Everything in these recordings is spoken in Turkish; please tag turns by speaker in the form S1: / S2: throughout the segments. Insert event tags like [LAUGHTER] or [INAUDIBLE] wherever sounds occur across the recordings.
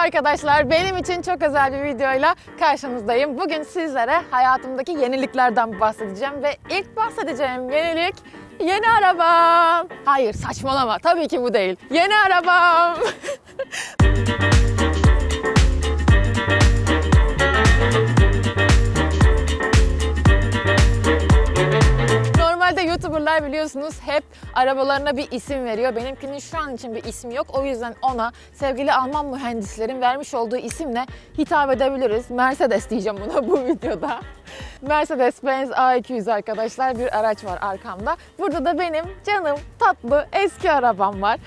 S1: arkadaşlar. Benim için çok özel bir videoyla karşınızdayım. Bugün sizlere hayatımdaki yeniliklerden bahsedeceğim ve ilk bahsedeceğim yenilik yeni arabam. Hayır saçmalama tabii ki bu değil. Yeni arabam. [LAUGHS] Normalde YouTuber'lar biliyorsunuz hep arabalarına bir isim veriyor. Benimkinin şu an için bir ismi yok. O yüzden ona sevgili Alman mühendislerin vermiş olduğu isimle hitap edebiliriz. Mercedes diyeceğim buna bu videoda. Mercedes-Benz A200 arkadaşlar bir araç var arkamda. Burada da benim canım tatlı eski arabam var.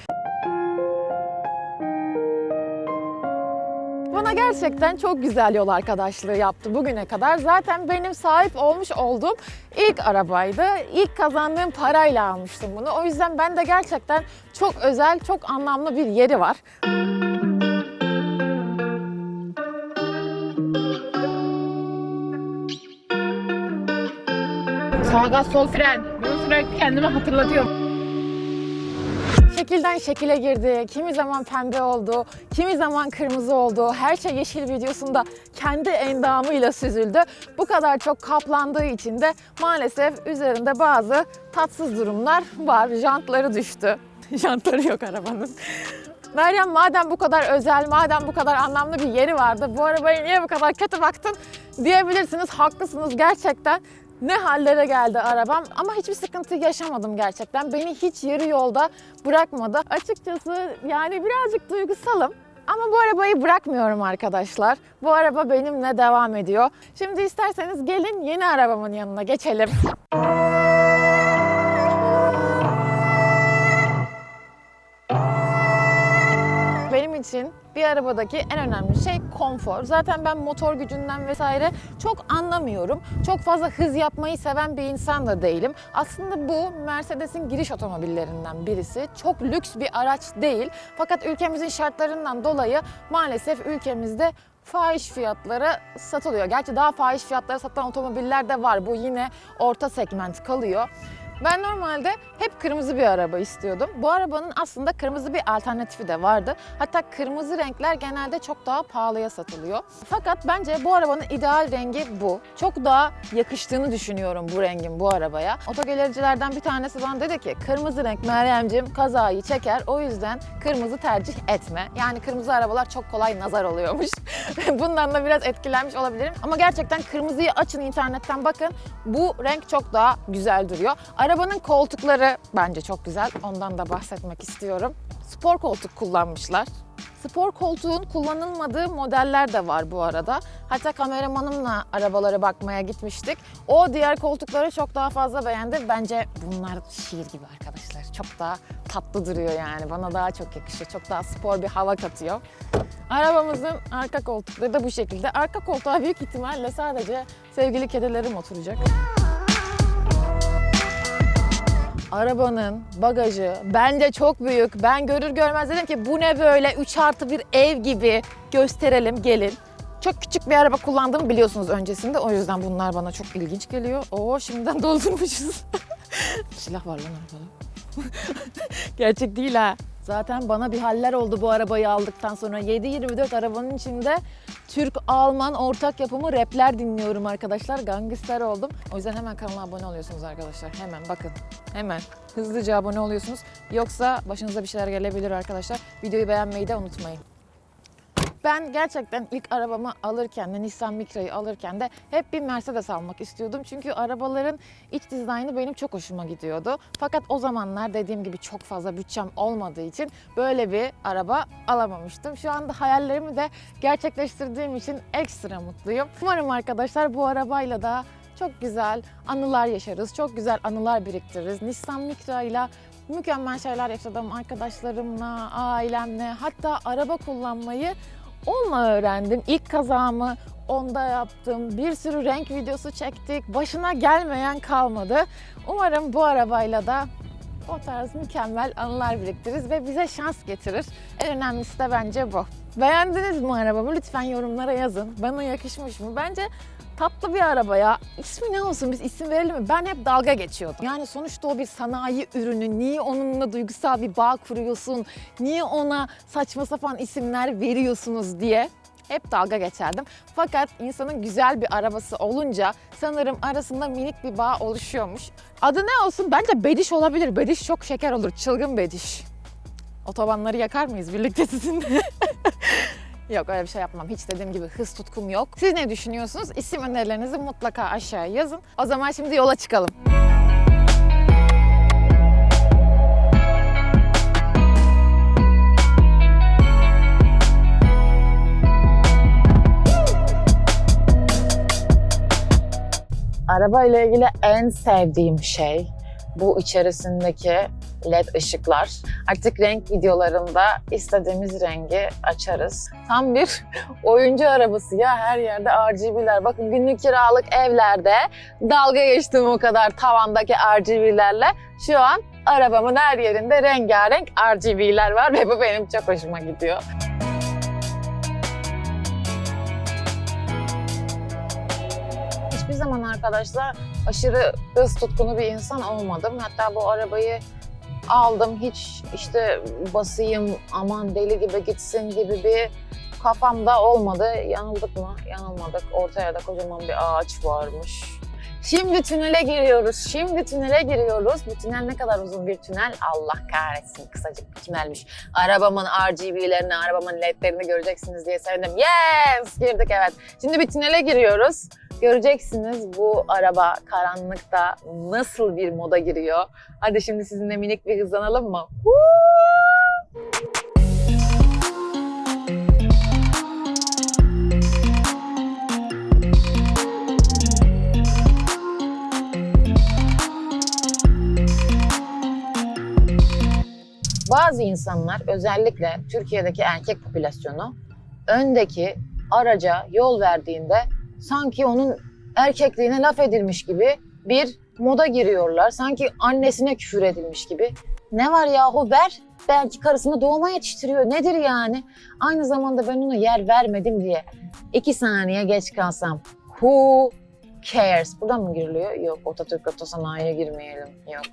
S1: Gerçekten çok güzel yol arkadaşlığı yaptı bugüne kadar. Zaten benim sahip olmuş olduğum ilk arabaydı. İlk kazandığım parayla almıştım bunu. O yüzden ben de gerçekten çok özel, çok anlamlı bir yeri var.
S2: Sağ gaz sol fren. Bu sürekli kendime hatırlatıyorum.
S1: Şekilden şekile girdi, kimi zaman pembe oldu, kimi zaman kırmızı oldu. Her şey yeşil videosunda kendi endamıyla süzüldü. Bu kadar çok kaplandığı için de maalesef üzerinde bazı tatsız durumlar var. Jantları düştü. [LAUGHS] Jantları yok arabanın. Meryem madem bu kadar özel, madem bu kadar anlamlı bir yeri vardı, bu arabaya niye bu kadar kötü baktın diyebilirsiniz. Haklısınız gerçekten. Ne hallere geldi arabam ama hiçbir sıkıntı yaşamadım gerçekten. Beni hiç yarı yolda bırakmadı. Açıkçası yani birazcık duygusalım. Ama bu arabayı bırakmıyorum arkadaşlar. Bu araba benimle devam ediyor. Şimdi isterseniz gelin yeni arabamın yanına geçelim. Benim için bir arabadaki en önemli şey konfor. Zaten ben motor gücünden vesaire çok anlamıyorum. Çok fazla hız yapmayı seven bir insan da değilim. Aslında bu Mercedes'in giriş otomobillerinden birisi. Çok lüks bir araç değil. Fakat ülkemizin şartlarından dolayı maalesef ülkemizde fahiş fiyatlara satılıyor. Gerçi daha fahiş fiyatlara satılan otomobiller de var. Bu yine orta segment kalıyor. Ben normalde hep kırmızı bir araba istiyordum. Bu arabanın aslında kırmızı bir alternatifi de vardı. Hatta kırmızı renkler genelde çok daha pahalıya satılıyor. Fakat bence bu arabanın ideal rengi bu. Çok daha yakıştığını düşünüyorum bu rengin bu arabaya. Otogalericilerden bir tanesi bana dedi ki kırmızı renk Meryem'cim kazayı çeker o yüzden kırmızı tercih etme. Yani kırmızı arabalar çok kolay nazar oluyormuş. [LAUGHS] Bundan da biraz etkilenmiş olabilirim. Ama gerçekten kırmızıyı açın internetten bakın. Bu renk çok daha güzel duruyor. Arabanın koltukları bence çok güzel. Ondan da bahsetmek istiyorum. Spor koltuk kullanmışlar. Spor koltuğun kullanılmadığı modeller de var bu arada. Hatta kameramanımla arabalara bakmaya gitmiştik. O diğer koltukları çok daha fazla beğendi. Bence bunlar şiir gibi arkadaşlar. Çok daha tatlı duruyor yani. Bana daha çok yakışıyor. Çok daha spor bir hava katıyor. Arabamızın arka koltukları da bu şekilde. Arka koltuğa büyük ihtimalle sadece sevgili kedilerim oturacak. Arabanın bagajı bence çok büyük. Ben görür görmez dedim ki bu ne böyle 3 artı bir ev gibi gösterelim gelin. Çok küçük bir araba kullandığımı biliyorsunuz öncesinde. O yüzden bunlar bana çok ilginç geliyor. Oo şimdiden [LAUGHS] doldurmuşuz. Silah var lan arabada. [LAUGHS] Gerçek değil ha. Zaten bana bir haller oldu bu arabayı aldıktan sonra. 7-24 arabanın içinde Türk-Alman ortak yapımı rapler dinliyorum arkadaşlar. Gangster oldum. O yüzden hemen kanala abone oluyorsunuz arkadaşlar. Hemen bakın. Hemen. Hızlıca abone oluyorsunuz. Yoksa başınıza bir şeyler gelebilir arkadaşlar. Videoyu beğenmeyi de unutmayın. Ben gerçekten ilk arabamı alırken de Nissan Micra'yı alırken de hep bir Mercedes almak istiyordum. Çünkü arabaların iç dizaynı benim çok hoşuma gidiyordu. Fakat o zamanlar dediğim gibi çok fazla bütçem olmadığı için böyle bir araba alamamıştım. Şu anda hayallerimi de gerçekleştirdiğim için ekstra mutluyum. Umarım arkadaşlar bu arabayla da çok güzel anılar yaşarız. Çok güzel anılar biriktiririz. Nissan Micra ile mükemmel şeyler yaşadım arkadaşlarımla, ailemle. Hatta araba kullanmayı onunla öğrendim. İlk kazamı onda yaptım. Bir sürü renk videosu çektik. Başına gelmeyen kalmadı. Umarım bu arabayla da o tarz mükemmel anılar biriktiririz ve bize şans getirir. En önemlisi de bence bu. Beğendiniz mi arabamı? Lütfen yorumlara yazın. Bana yakışmış mı? Bence tatlı bir araba ya. İsmi ne olsun biz isim verelim mi? Ben hep dalga geçiyordum. Yani sonuçta o bir sanayi ürünü. Niye onunla duygusal bir bağ kuruyorsun? Niye ona saçma sapan isimler veriyorsunuz diye hep dalga geçerdim. Fakat insanın güzel bir arabası olunca sanırım arasında minik bir bağ oluşuyormuş. Adı ne olsun? Bence Bediş olabilir. Bediş çok şeker olur. Çılgın Bediş. Otobanları yakar mıyız birlikte sizinle? [LAUGHS] yok öyle bir şey yapmam. Hiç dediğim gibi hız tutkum yok. Siz ne düşünüyorsunuz? İsim önerilerinizi mutlaka aşağıya yazın. O zaman şimdi yola çıkalım. Araba ile ilgili en sevdiğim şey bu içerisindeki led ışıklar. Artık renk videolarında istediğimiz rengi açarız. Tam bir [LAUGHS] oyuncu arabası ya her yerde RGB'ler. Bakın günlük kiralık evlerde dalga geçtim o kadar tavandaki RGB'lerle. Şu an arabamın her yerinde rengarenk RGB'ler var ve bu benim çok hoşuma gidiyor. Hiçbir zaman arkadaşlar aşırı hız tutkunu bir insan olmadım. Hatta bu arabayı aldım hiç işte basayım aman deli gibi gitsin gibi bir kafamda olmadı. Yanıldık mı? Yanılmadık. Ortaya da kocaman bir ağaç varmış. Şimdi tünele giriyoruz. Şimdi tünele giriyoruz. Bu tünel ne kadar uzun bir tünel? Allah kahretsin. Kısacık bir tünelmiş. Arabamın RGB'lerini, arabamın ledlerini göreceksiniz diye sevindim. Yes! Girdik evet. Şimdi bir tünele giriyoruz. Göreceksiniz bu araba karanlıkta nasıl bir moda giriyor. Hadi şimdi sizinle minik bir hızlanalım mı? Woo! Bazı insanlar özellikle Türkiye'deki erkek popülasyonu öndeki araca yol verdiğinde sanki onun erkekliğine laf edilmiş gibi bir moda giriyorlar. Sanki annesine küfür edilmiş gibi. Ne var yahu ver. Belki karısını doğuma yetiştiriyor. Nedir yani? Aynı zamanda ben ona yer vermedim diye iki saniye geç kalsam. Who cares? Buradan mı giriliyor? Yok. Atatürk Otosanayi'ye girmeyelim. Yok.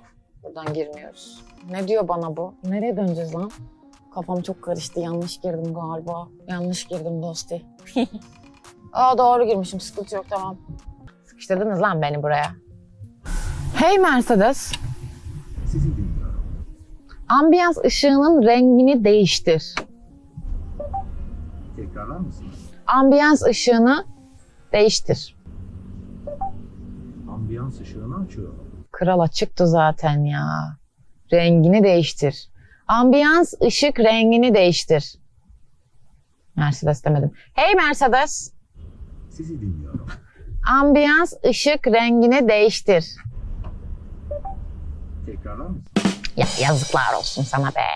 S1: Buradan girmiyoruz. Ne diyor bana bu? Nereye döneceğiz lan? Kafam çok karıştı. Yanlış girdim galiba. Yanlış girdim dosti. [LAUGHS] Aa doğru girmişim. Sıkıntı yok tamam. Sıkıştırdınız lan beni buraya. Hey Mercedes. Ambiyans ışığının rengini değiştir.
S3: Tekrarlar mısınız?
S1: Ambiyans ışığını değiştir.
S3: Ambiyans ışığını açıyorum.
S1: Kral açıktı zaten ya. Rengini değiştir. Ambiyans ışık rengini değiştir. Mercedes demedim. Hey Mercedes.
S3: Sizi dinliyorum.
S1: Ambiyans ışık rengini değiştir.
S3: Tekrarlar mısınız?
S1: Ya yazıklar olsun sana be.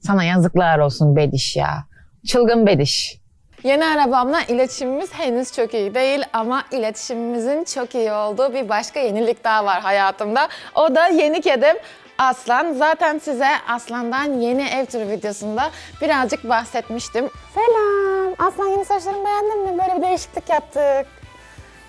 S1: Sana yazıklar olsun Bediş ya. Çılgın Bediş. Yeni arabamla iletişimimiz henüz çok iyi değil ama iletişimimizin çok iyi olduğu bir başka yenilik daha var hayatımda. O da yeni kedim Aslan. Zaten size Aslan'dan yeni ev turu videosunda birazcık bahsetmiştim. Selam. Aslan yeni saçlarımı beğendin mi? Böyle bir değişiklik yaptık.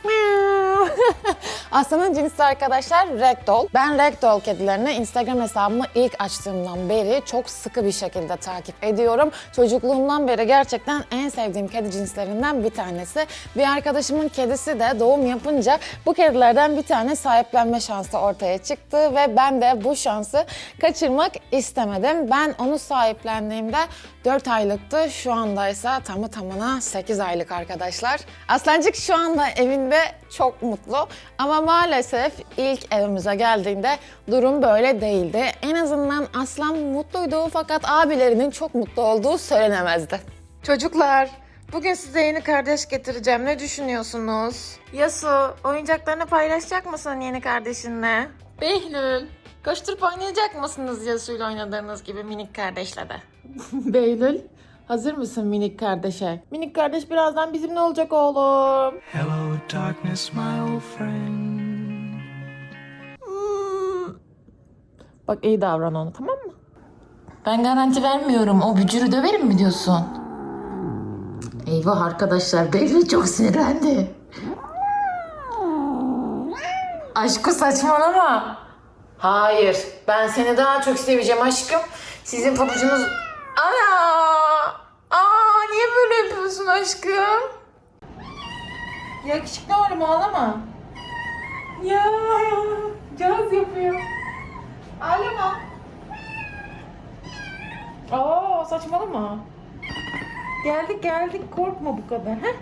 S1: [LAUGHS] Aslanın cinsi arkadaşlar Ragdoll. Ben Ragdoll kedilerini Instagram hesabımı ilk açtığımdan beri çok sıkı bir şekilde takip ediyorum. Çocukluğumdan beri gerçekten en sevdiğim kedi cinslerinden bir tanesi. Bir arkadaşımın kedisi de doğum yapınca bu kedilerden bir tane sahiplenme şansı ortaya çıktı ve ben de bu şansı kaçırmak istemedim. Ben onu sahiplendiğimde 4 aylıktı. Şu andaysa tamı tamına 8 aylık arkadaşlar. Aslancık şu anda evinde çok mutlu ama maalesef ilk evimize geldiğinde durum böyle değildi. En azından Aslan mutluydu fakat abilerinin çok mutlu olduğu söylenemezdi. Çocuklar, bugün size yeni kardeş getireceğim. Ne düşünüyorsunuz? Yasu, oyuncaklarını paylaşacak mısın yeni kardeşinle? Behlül, koşturup oynayacak mısınız Yasu'yla oynadığınız gibi minik kardeşle de? [LAUGHS] Behlül, hazır mısın minik kardeşe? Minik kardeş birazdan bizimle olacak oğlum.
S4: Hello, darkness, my old friend.
S1: Bak iyi davran ona tamam mı? Ben garanti vermiyorum. O bücürü döverim mi diyorsun? Eyvah arkadaşlar Behlül çok sinirlendi. Aşkı saçmalama. Hayır ben seni daha çok seveceğim aşkım. Sizin pabucunuz... Ana! Aa niye böyle yapıyorsun aşkım? Yakışıklı oğlum ağlama. Ya caz yapıyor. Ağlama. Aa saçmalama. Geldik geldik korkma bu kadar. Heh.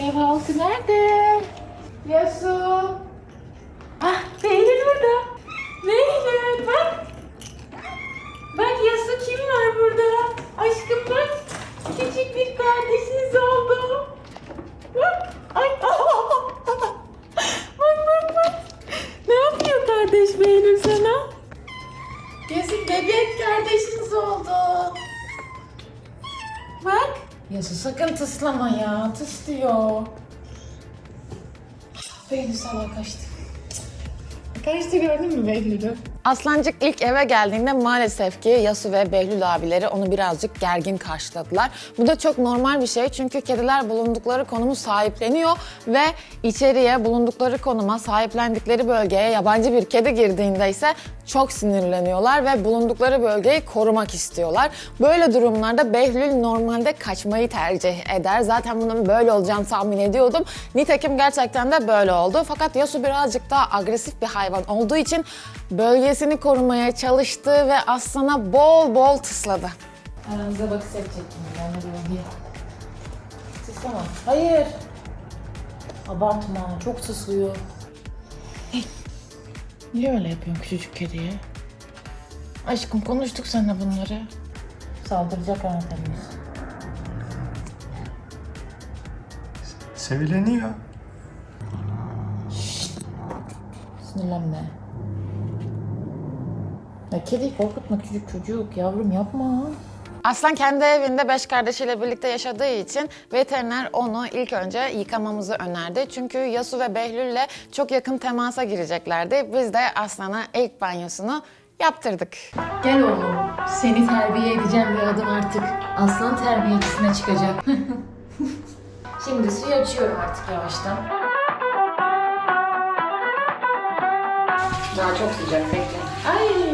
S1: Ev halkı nerede? Yasu. Ah Behlül burada. Behlül bak. Bak Yasu kim var burada? Aşkım bak. Küçük bir kardeşiniz oldu. Bak. Ay. [LAUGHS] bak bak bak. Ne yapıyor kardeş Behlül sana? Yazık bebek kardeşiniz oldu. Bak. Yasu sakın tıslama ya. Tıs diyor. Behlül sana kaçtı.
S2: Kaçtı gördün mü Behlül'ü?
S1: Aslancık ilk eve geldiğinde maalesef ki Yasu ve Behlül abileri onu birazcık gergin karşıladılar. Bu da çok normal bir şey çünkü kediler bulundukları konumu sahipleniyor ve içeriye bulundukları konuma sahiplendikleri bölgeye yabancı bir kedi girdiğinde ise çok sinirleniyorlar ve bulundukları bölgeyi korumak istiyorlar. Böyle durumlarda Behlül normalde kaçmayı tercih eder. Zaten bunun böyle olacağını tahmin ediyordum. Nitekim gerçekten de böyle oldu. Fakat Yasu birazcık daha agresif bir hayvan olduğu için bölgesini korumaya çalıştı ve aslana bol bol tısladı. Aranıza bakış edecektim de diye. Tıslama. Hayır. Abartma. Çok tıslıyor. Niye öyle yapıyorsun küçücük kediye? Aşkım konuştuk seninle bunları. Saldıracak anahtarımız.
S5: Sevileniyor.
S1: Sinirlenme. Ya kediyi korkutma küçük çocuk. Yavrum yapma. Aslan kendi evinde beş kardeşiyle birlikte yaşadığı için veteriner onu ilk önce yıkamamızı önerdi. Çünkü Yasu ve Behlül'le çok yakın temasa gireceklerdi. Biz de Aslan'a ilk banyosunu yaptırdık.
S6: Gel oğlum. Seni terbiye edeceğim bir adım artık. Aslan terbiyecisine çıkacak. [LAUGHS] Şimdi suyu açıyorum artık yavaştan.
S1: Daha çok sıcak bekle.
S6: Ay,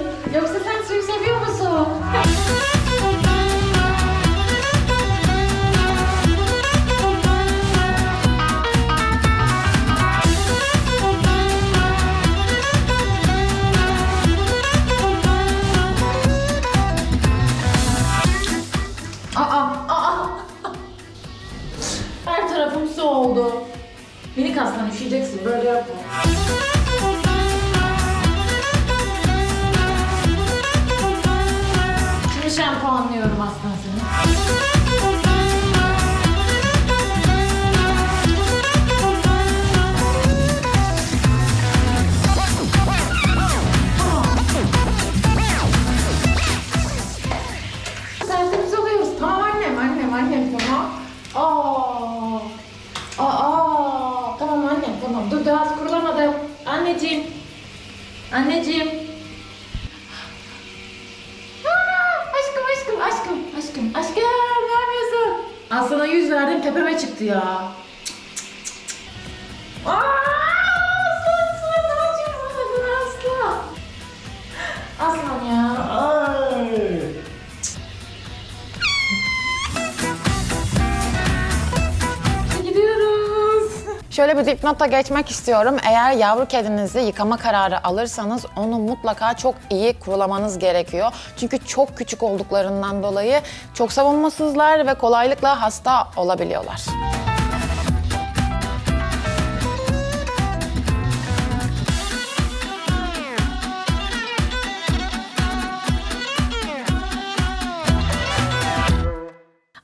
S6: Aslan ya. Gidiyoruz.
S1: Şöyle bir dipnota geçmek istiyorum. Eğer yavru kedinizi yıkama kararı alırsanız onu mutlaka çok iyi kurulamanız gerekiyor. Çünkü çok küçük olduklarından dolayı çok savunmasızlar ve kolaylıkla hasta olabiliyorlar.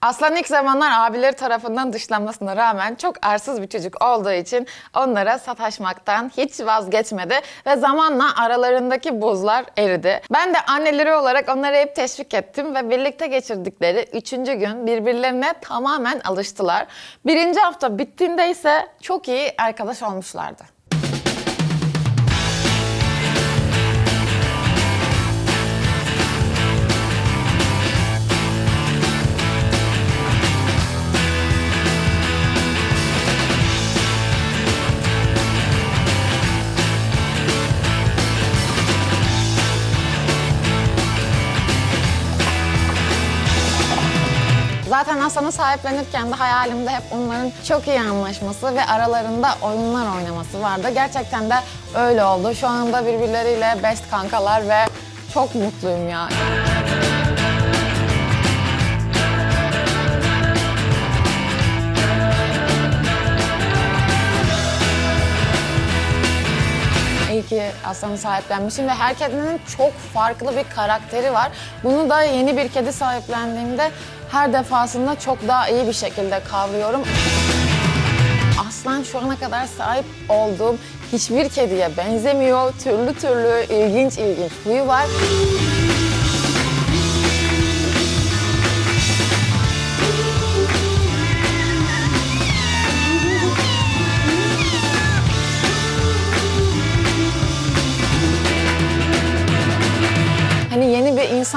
S1: Aslan ilk zamanlar abileri tarafından dışlanmasına rağmen çok arsız bir çocuk olduğu için onlara sataşmaktan hiç vazgeçmedi ve zamanla aralarındaki buzlar eridi. Ben de anneleri olarak onları hep teşvik ettim ve birlikte geçirdikleri üçüncü gün birbirlerine tamamen alıştılar. Birinci hafta bittiğinde ise çok iyi arkadaş olmuşlardı. Zaten aslanı sahiplenirken de hayalimde hep onların çok iyi anlaşması ve aralarında oyunlar oynaması vardı. Gerçekten de öyle oldu. Şu anda birbirleriyle best kankalar ve çok mutluyum ya. İyi ki aslanı sahiplenmişim ve her kedinin çok farklı bir karakteri var. Bunu da yeni bir kedi sahiplendiğimde her defasında çok daha iyi bir şekilde kavruyorum. Aslan şu ana kadar sahip olduğum hiçbir kediye benzemiyor. Türlü türlü ilginç ilginç huyu var.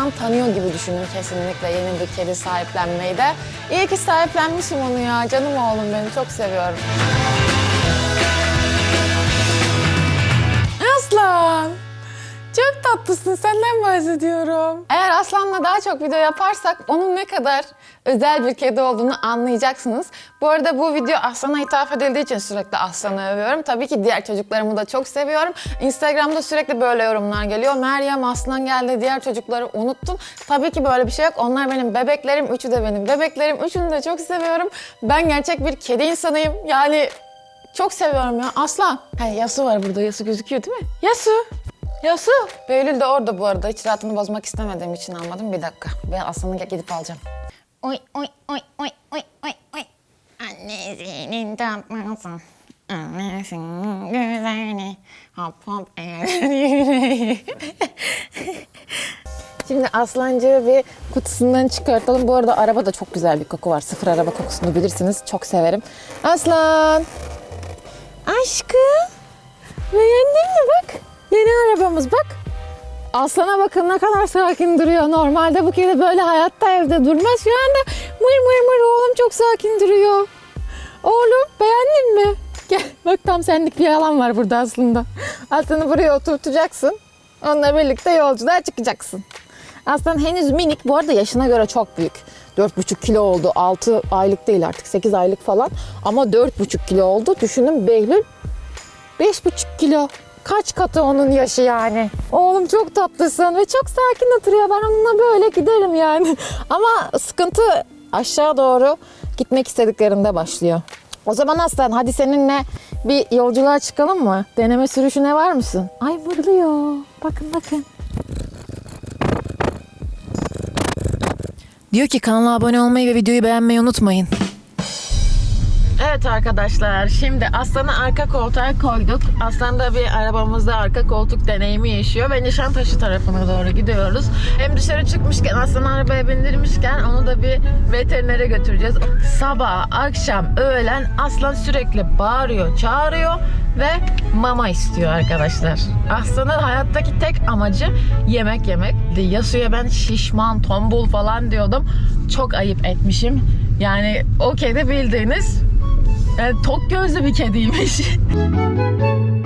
S1: İnsan tanıyor gibi düşünün kesinlikle yeni bir kedi sahiplenmeyi de. İyi ki sahiplenmişim onu ya. Canım oğlum beni çok seviyorum. Aslan! Çok tatlısın. Senden bahsediyorum. Eğer Aslan'la daha çok video yaparsak onun ne kadar özel bir kedi olduğunu anlayacaksınız. Bu arada bu video Aslan'a hitap edildiği için sürekli Aslan'ı övüyorum. Tabii ki diğer çocuklarımı da çok seviyorum. Instagram'da sürekli böyle yorumlar geliyor. Meryem Aslan geldi, diğer çocukları unuttun. Tabii ki böyle bir şey yok. Onlar benim bebeklerim, üçü de benim bebeklerim. Üçünü de çok seviyorum. Ben gerçek bir kedi insanıyım. Yani çok seviyorum ya. Aslan. He, Yasu var burada. Yasu gözüküyor değil mi? Yasu. Yasu. Behlül de orada bu arada. Hiç rahatını bozmak istemediğim için almadım. Bir dakika. Ben Aslan'ı gidip alacağım.
S5: Oy oy oy oy oy oy oy. Annesinin tatlısı. Annesinin güzeli. Hop hop yüreği. [LAUGHS]
S1: Şimdi Aslancığı bir kutusundan çıkartalım. Bu arada araba da çok güzel bir koku var. Sıfır araba kokusunu bilirsiniz. Çok severim. Aslan. Aşkım. Beğendin mi bak? Yeni arabamız bak. Aslana bakın ne kadar sakin duruyor. Normalde bu kedi böyle hayatta evde durmaz. Şu anda mır mır mır oğlum çok sakin duruyor. Oğlum beğendin mi? Gel bak tam senlik bir alan var burada aslında. Aslanı buraya oturtacaksın. Onunla birlikte yolculuğa çıkacaksın. Aslan henüz minik. Bu arada yaşına göre çok büyük. 4,5 kilo oldu. 6 aylık değil artık 8 aylık falan. Ama 4,5 kilo oldu. Düşünün Behlül 5,5 kilo. Kaç katı onun yaşı yani. Oğlum çok tatlısın ve çok sakin oturuyor. Ben onunla böyle giderim yani. [LAUGHS] Ama sıkıntı aşağı doğru gitmek istediklerinde başlıyor. O zaman Aslan hadi seninle bir yolculuğa çıkalım mı? Deneme sürüşüne var mısın? Ay vuruluyor. Bakın bakın. Diyor ki kanala abone olmayı ve videoyu beğenmeyi unutmayın. Evet arkadaşlar şimdi Aslan'ı arka koltuğa koyduk. Aslan da bir arabamızda arka koltuk deneyimi yaşıyor ve Nişantaşı tarafına doğru gidiyoruz. Hem dışarı çıkmışken Aslan'ı arabaya bindirmişken onu da bir veterinere götüreceğiz. Sabah, akşam, öğlen Aslan sürekli bağırıyor, çağırıyor ve mama istiyor arkadaşlar. Aslan'ın hayattaki tek amacı yemek yemek. Yasu'ya ben şişman, tombul falan diyordum. Çok ayıp etmişim. Yani o kedi bildiğiniz yani tok gözlü bir kediymiş. [LAUGHS]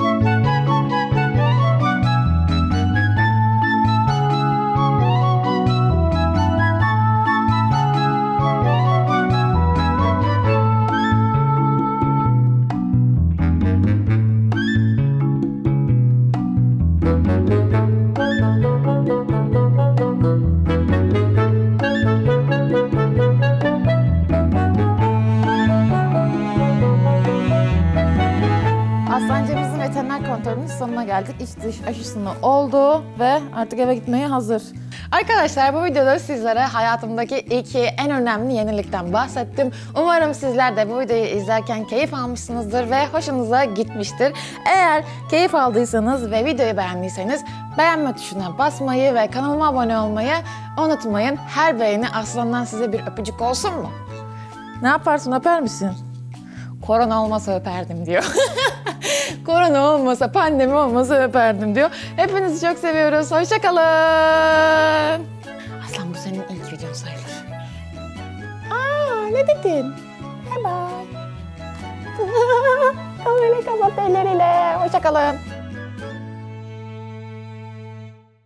S1: İç dış aşısını oldu ve artık eve gitmeye hazır. Arkadaşlar bu videoda sizlere hayatımdaki iki en önemli yenilikten bahsettim. Umarım sizler de bu videoyu izlerken keyif almışsınızdır ve hoşunuza gitmiştir. Eğer keyif aldıysanız ve videoyu beğendiyseniz beğenme tuşuna basmayı ve kanalıma abone olmayı unutmayın. Her beğeni aslandan size bir öpücük olsun mu? Ne yaparsın öper misin? Korona olmasa öperdim diyor. [LAUGHS] [LAUGHS] Korona olmasa, pandemi olmasa öperdim diyor. Hepinizi çok seviyoruz. Hoşçakalın. Aslan bu senin ilk videon sayılır. Aa ne dedin? Bye bye. [LAUGHS] Öyle kapat elleriyle. Hoşçakalın.